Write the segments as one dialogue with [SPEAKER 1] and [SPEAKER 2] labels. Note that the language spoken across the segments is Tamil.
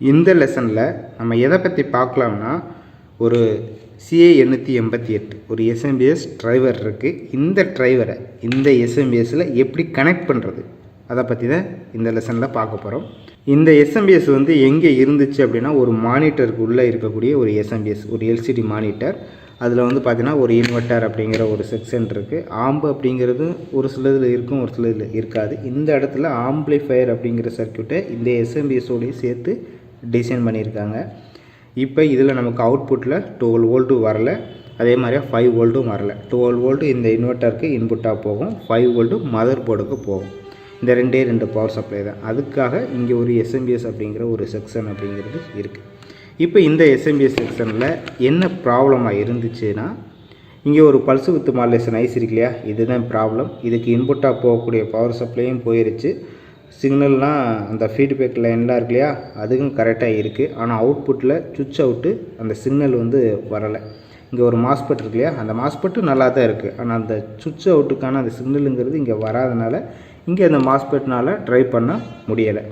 [SPEAKER 1] இந்த லெசனில் நம்ம எதை பற்றி பார்க்கலாம்னா ஒரு சிஏ எண்ணூற்றி எண்பத்தி எட்டு ஒரு எஸ்எம்பிஎஸ் டிரைவர் இருக்குது இந்த டிரைவரை இந்த எஸ்எம்பிஎஸில் எப்படி கனெக்ட் பண்ணுறது அதை பற்றி தான் இந்த லெசனில் பார்க்க போகிறோம் இந்த எஸ்எம்பிஎஸ் வந்து எங்கே இருந்துச்சு அப்படின்னா ஒரு மானிட்டருக்கு உள்ளே இருக்கக்கூடிய ஒரு எஸ்எம்பிஎஸ் ஒரு எல்சிடி மானிட்டர் அதில் வந்து பார்த்தீங்கன்னா ஒரு இன்வெர்ட்டர் அப்படிங்கிற ஒரு செக்ஷன் இருக்குது ஆம்பு அப்படிங்கிறது ஒரு சில இதில் இருக்கும் ஒரு சில இதில் இருக்காது. இந்த இடத்துல ஆம்பிளிஃபயர் அப்படிங்கிற சர்க்யூட்டை இந்த எஸ்எம்பிஎஸோடையும் சேர்த்து டிசைன் பண்ணியிருக்காங்க. இப்போ இதில் நமக்கு அவுட்புட்டில் டுவெல் வோல்ட்டு வரல. அதே மாதிரியே ஃபைவ் வோல்ட்டும் வரல. டுவெல் வோல்ட்டு இந்த இன்வெர்ட்டருக்கு இன்புட்டாக போகும். ஃபைவ் வோல்ட்டு மதர் போர்டுக்கு போகும். இந்த ரெண்டே ரெண்டு பவர் சப்ளை தான். அதுக்காக இங்கே ஒரு எஸ்எம்பிஎஸ் அப்படிங்கிற ஒரு செக்ஷன் அப்படிங்கிறது இருக்குது இப்போ இந்த எஸ்எம்பிஎஸ் செக்ஷனில் என்ன ப்ராப்ளமாக இருந்துச்சுன்னா இங்கே ஒரு பல்ஸ் வித் மாடுலேஷன் ஐஸ் இருக்கு இல்லையா? இதுதான் ப்ராப்ளம் இதுக்கு இன்புட்டாக போகக்கூடிய பவர் சப்ளையும் போயிருச்சு. சிக்னல்லாம் அந்த ஃபீட்பேக் லைன்லாம் இருக்கு இல்லையா? அதுவும் கரெக்டாக இருக்குது ஆனால் அவுட்புட்டில் சுவிட்ச் அவுட்டு அந்த சிக்னல் வந்து வரலை. இங்கே ஒரு மாஸ்பெட் இருக்கு இல்லையா? அந்த மாஸ்பெட்டு நல்லா தான் இருக்குது ஆனால் அந்த சுவிட்ச் அவுட்டுக்கான அந்த சிக்னலுங்கிறது இங்கே வராதனால இங்கே அந்த மாஸ்பெட்னால் ட்ரை பண்ண முடியலை.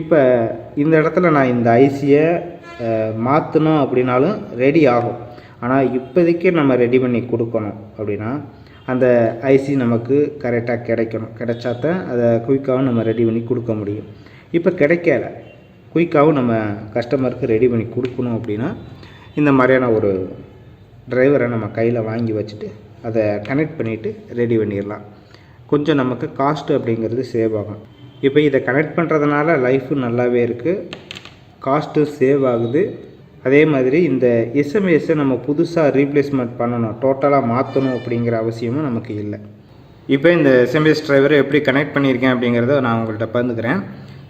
[SPEAKER 1] இப்போ இந்த இடத்துல நான் இந்த ஐசியை மாற்றணும் அப்படின்னாலும் ரெடி ஆகும். ஆனால் இப்போதைக்கு நம்ம ரெடி பண்ணி கொடுக்கணும் அப்படின்னா அந்த ஐசி நமக்கு கரெக்டாக கிடைக்கணும். கிடைச்சா தான் அதை குயிக்காகவும் நம்ம ரெடி பண்ணி கொடுக்க முடியும். இப்போ கிடைக்கல. குயிக்காகவும் நம்ம கஸ்டமருக்கு ரெடி பண்ணி கொடுக்கணும் அப்படின்னா இந்த மாதிரியான ஒரு டிரைவரை நம்ம கையில் வாங்கி வச்சுட்டு அதை கனெக்ட் பண்ணிவிட்டு ரெடி பண்ணிடலாம். கொஞ்சம் நமக்கு காஸ்ட்டு அப்படிங்கிறது சேவ் ஆகும். இப்போ இதை கனெக்ட் பண்ணுறதுனால லைஃபு நல்லாவே இருக்குது காஸ்ட்டு சேவ் ஆகுது. அதே மாதிரி இந்த எஸ்எம்எஸை நம்ம புதுசாக ரீப்ளேஸ்மெண்ட் பண்ணணும் டோட்டலாக மாற்றணும் அப்படிங்கிற அவசியமும் நமக்கு இல்லை. இப்போ இந்த எஸ்எம்எஸ் டிரைவரை எப்படி கனெக்ட் பண்ணியிருக்கேன் அப்படிங்கிறத நான் உங்கள்கிட்ட பகிர்ந்துக்கிறேன்.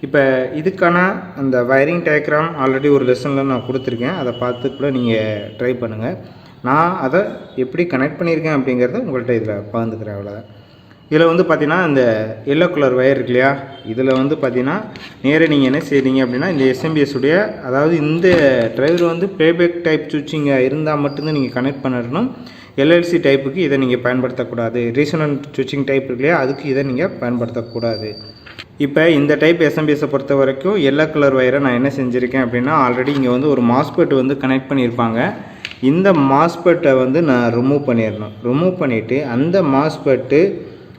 [SPEAKER 1] இப்போ இதுக்கான அந்த வயரிங் டயக்ராம் ஆல்ரெடி ஒரு லெசனில் நான் கொடுத்துருக்கேன். அதை பார்த்து கூட நீங்கள் ட்ரை பண்ணுங்கள் நான் அதை எப்படி கனெக்ட் பண்ணியிருக்கேன் அப்படிங்கிறத உங்கள்கிட்ட இதில் பகிர்ந்துக்கிறேன் அவ்வளோதான் இதில் வந்து பார்த்தீங்கன்னா இந்த எல்லோ கலர் ஒயர் இருக்கு இல்லையா? இதில் வந்து பார்த்தீங்கன்னா நேராக நீங்கள் என்ன செய்றீங்க அப்படின்னா இந்த எஸ்எம்பிஎஸ் உடைய அதாவது இந்த டிரைவர் வந்து ப்ளேபேக் டைப் சுவிட்சிங்காக இருந்தால் மட்டும்தான் நீங்கள் கனெக்ட் பண்ணிடணும் எல்எல்சி டைப்புக்கு இதை நீங்கள் பயன்படுத்தக்கூடாது. ரீசனன்ட் சுவிட்சிங் டைப் இருக்கு இல்லையா? அதுக்கு இதை நீங்கள் பயன்படுத்தக்கூடாது. இப்போ இந்த டைப் எஸ்எம்பிஎஸை பொறுத்த வரைக்கும் எல்லோ கலர் ஒயரை நான் என்ன செஞ்சுருக்கேன் அப்படின்னா ஆல்ரெடி இங்கே வந்து ஒரு மாஸ்பெட் வந்து கனெக்ட் பண்ணியிருப்பாங்க. இந்த மாஸ்பெட்டை வந்து நான் ரிமூவ் பண்ணிடணும். ரிமூவ் பண்ணிவிட்டு அந்த மாஸ்பெட்டு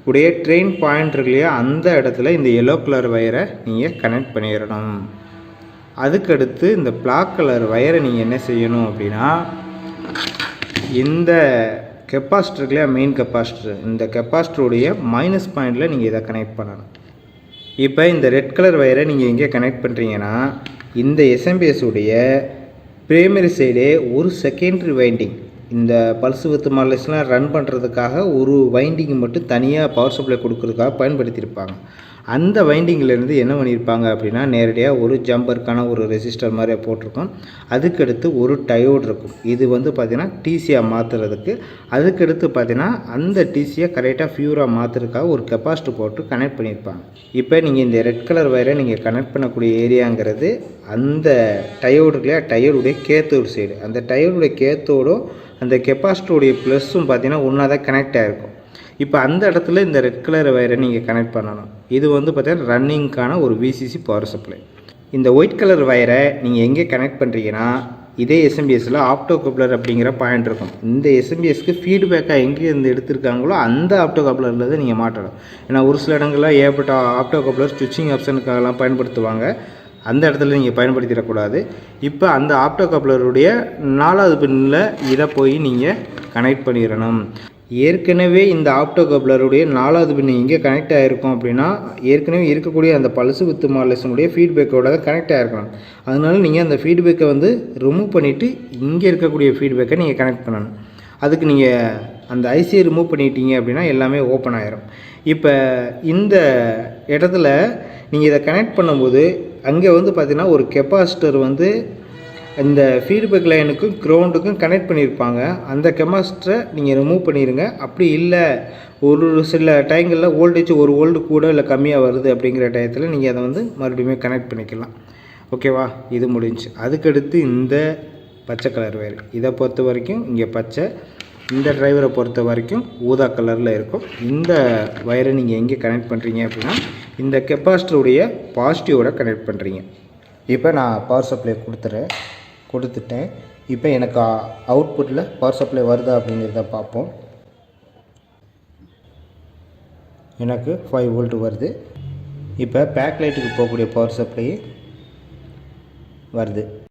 [SPEAKER 1] உடைய ட்ரெயின் பாயிண்ட் இருக்கு இல்லையா அந்த இடத்துல இந்த எல்லோ கலர் வயரை நீங்கள் கனெக்ட் பண்ணிடணும். அதுக்கடுத்து இந்த பிளாக் கலர் வயரை நீங்கள் என்ன செய்யணும் அப்படின்னா இந்த கெப்பாசிட்டர் இல்லையா மெயின் கெப்பாசிட்டர் இந்த கெப்பாசிட்டருடைய மைனஸ் பாயிண்டில் நீங்கள் இதை கனெக்ட் பண்ணணும். இப்போ இந்த ரெட் கலர் வயரை நீங்கள் எங்கே கனெக்ட் பண்ணுறீங்கன்னா இந்த எஸ்எம்பிஎஸ் உடைய பிரைமரி சைடே ஒரு செகண்டரி வைண்டிங் இந்த பல்ஸ் வித் மாடலேஷன்லாம் ரன் பண்ணுறதுக்காக ஒரு வைண்டிங் மட்டும் தனியாக பவர் சப்ளை கொடுக்கறதுக்காக பயன்படுத்தியிருப்பாங்க. அந்த வைண்டிங்கிலேருந்து என்ன பண்ணியிருப்பாங்க அப்படின்னா நேரடியாக ஒரு ஜம்பருக்கான ஒரு ரெசிஸ்டர் மாதிரி போட்டிருக்கோம். அதுக்கடுத்து ஒரு டயோடு இருக்கும். இது வந்து பார்த்திங்கன்னா டிசியாக மாற்றுறதுக்கு அதுக்கடுத்து பார்த்திங்கன்னா அந்த டிசியை கரெக்டாக ஃபியூராக மாற்றுறதுக்காக ஒரு கெப்பாசிட்டி போட்டு கனெக்ட் பண்ணியிருப்பாங்க. இப்போ நீங்கள் இந்த ரெட் கலர் வயரை நீங்கள் கனெக்ட் பண்ணக்கூடிய ஏரியாங்கிறது அந்த டயோடு இல்லையா டயோடுடைய கேத்தோடு சைடு அந்த டயோடுடைய கேத்தோடும் அந்த கெப்பாசிட்டருடைய ப்ளஸ்ஸும் பார்த்தீங்கன்னா ஒன்றா தான் கனெக்ட் ஆகிருக்கும் இப்போ அந்த இடத்துல இந்த ரெட் கலர் வயரை நீங்கள் கனெக்ட் பண்ணணும். இது வந்து பார்த்தீங்கன்னா ரன்னிங்க்கான ஒரு விசிசி பவர் சப்ளை இந்த ஒயிட் கலர் வயரை நீங்கள் எங்கே கனெக்ட் பண்ணுறீங்கன்னா இதே எஸ்எம்பிஎஸில் ஆப்டோ கப்ளர் அப்படிங்கிற பாயிண்ட் இருக்கும். இந்த எஸ்எம்பிஎஸ்க்கு ஃபீட்பேக்காக எங்கே இருந்து எடுத்திருக்காங்களோ அந்த ஆப்டோ கப்ளரில் தான் நீங்கள் மாட்டணும் ஏன்னா ஒரு சில இடங்களில் ஏற்பட்ட ஆப்டோ கப்ளர் ஸ்விட்சிங் ஆப்ஷனுக்காகலாம் பயன்படுத்துவாங்க. அந்த இடத்துல நீங்கள் பயன்படுத்திடக்கூடாது. இப்போ அந்த ஆப்டோ கப்ளருடைய நாலாவது பின்னில் இதை போய் நீங்கள் கனெக்ட் பண்ணிடணும். ஏற்கனவே இந்த ஆப்டோ கப்ளருடைய நாலாவது பின் இங்கே கனெக்ட் ஆகிருக்கும் அப்படின்னா ஏற்கனவே இருக்கக்கூடிய அந்த பல்சு வித்து மாடலேஷனுடைய ஃபீட்பேக்கோட தான் கனெக்ட் ஆகிருக்கணும் அதனால நீங்கள் அந்த ஃபீட்பேக்கை வந்து ரிமூவ் பண்ணிவிட்டு இங்கே இருக்கக்கூடிய ஃபீட்பேக்கை நீங்கள் கனெக்ட் பண்ணணும். அதுக்கு நீங்கள் அந்த ஐசியை ரிமூவ் பண்ணிட்டீங்க அப்படின்னா எல்லாமே ஓப்பன் ஆயிரும். இப்போ இந்த இடத்துல நீங்கள் இதை கனெக்ட் பண்ணும்போது அங்கே வந்து பார்த்திங்கன்னா ஒரு கெப்பாசிட்டர் வந்து இந்த ஃபீட்பேக் லைனுக்கும் க்ரௌண்டுக்கும் கனெக்ட் பண்ணியிருப்பாங்க. அந்த கெமாஸ்டரை நீங்கள் ரிமூவ் பண்ணிடுங்க அப்படி இல்லை ஒரு சில டைங்களில் ஓல்டேஜ் ஒரு ஓல்டு கூட இல்லை கம்மியாக வருது அப்படிங்கிற டயத்தில் நீங்கள் அதை வந்து மறுபடியும் கனெக்ட் பண்ணிக்கலாம். ஓகேவா இது முடிஞ்சு. அதுக்கடுத்து இந்த பச்சை கலர் வேறு இதை பொறுத்த வரைக்கும் இங்கே பச்சை இந்த டிரைவரை பொறுத்த வரைக்கும் ஊதா கலரில் இருக்கும். இந்த வயரை நீங்கள் எங்கே கனெக்ட் பண்ணுறீங்க அப்படின்னா இந்த கெப்பாசிட்டருடைய பாசிட்டிவோட கனெக்ட் பண்ணுறீங்க இப்போ நான் பவர் சப்ளை கொடுத்துறேன். கொடுத்துட்டேன். இப்போ எனக்கு அவுட்புட்டில் பவர் சப்ளை வருதா அப்படிங்கிறத பார்ப்போம். எனக்கு ஃபைவ் வோல்ட் வருது. இப்போ பேக் லைட்டுக்கு போகக்கூடிய பவர் சப்ளை வருது.